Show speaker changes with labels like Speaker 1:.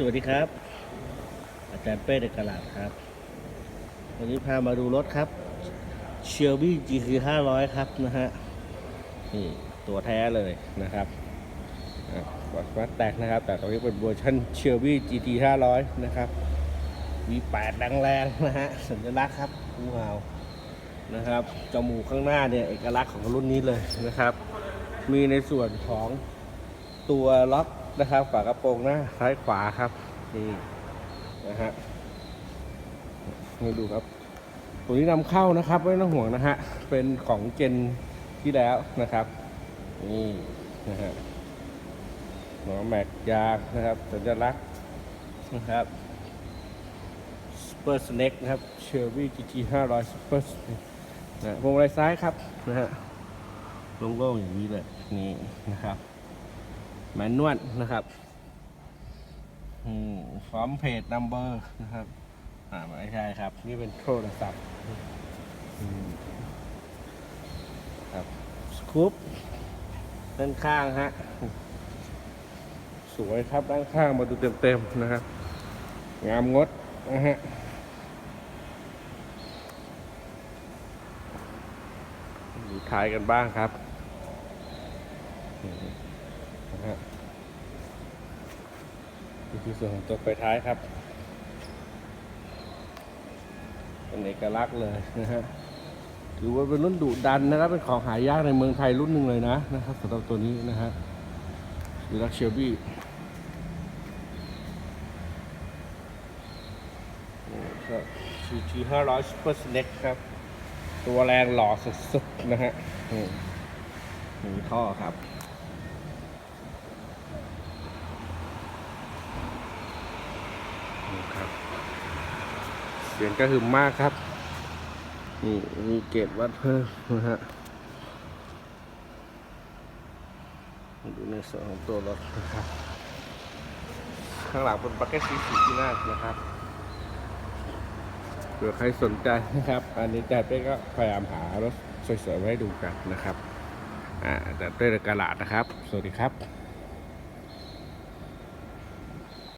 Speaker 1: สวัสดีครับ อาจารย์เป้เด็กกลาดครับ วันนี้พามาดูรถครับเชลบี้ GT 500ครับนะฮะนี่ตัวแท้เลยนะครับวัดวัดแตกนะครับ แต่ตรงนี้เป็นเวอร์ชันเชลบี้ GT 500นะครับ V8 ดังแรงนะฮะสัญลักษณ์ครับงูเห่านะครับจมูกข้างหน้าเนี่ยเอกลักษณ์ของรุ่นนี้เลยนะครับ มีในส่วนของตัวล็อก นะครับฝากระโปรงหน้าซ้ายขวาครับนี่นะฮะมาดูครับตัวนี้นำเข้านะครับไม่ต้องห่วงนะฮะเป็นของเจนที่แล้วนะครับนี่นะฮะหัวแม็กยางนะครับสัญลักษณ์นะครับ Super Snake นะครับ Chevy GT 500 Super Snake นะพวงมาลัยซ้ายครับนะฮะโล่งๆอย่างนี้เลยนี่นะครับ มนนวลนะครับอืมพร้อมเพจนัมเบอร์นะครับอ่าไม่ใช่ครับ นี่เป็นโทรศัพท์อืมครับสกู๊ปด้านข้างฮะสวยครับด้านข้างมาดูเต็มๆนะครับ งามงดนะฮะดูท้ายกันบ้างครับ นี่นะฮะนี่คือส่วนของตัวไฟท้ายครับ เป็นเอกลักษณ์เลยนะฮะถือว่าเป็นรุ่นดุดันนะครับเป็นของหายากในเมืองไทยรุ่นหนึ่งเลยนะนะครับสำหรับตัวนี้นะฮะดีลักเชลบี้ก็ชีทีห้าร้อยซูเปอร์สเน็กครับ ตัวแรงหล่อสุดๆนะฮะนี่มีท่อครับ นี่ครับ เสียงกระหึ่มมากครับ นี่มีเกจวัดเพิ่มนะฮะดูในส่วนของตัวรถนะครับ ข้างหลังเป็นบักเก็ตสีสีที่น่านะครับเผื่อใครสนใจนะครับ อันนี้แต่เป้ก็พยายามหารถสวยๆไว้ดูกันนะครับ อ่าแต่เป้กระลาดนะครับ สวัสดีครับ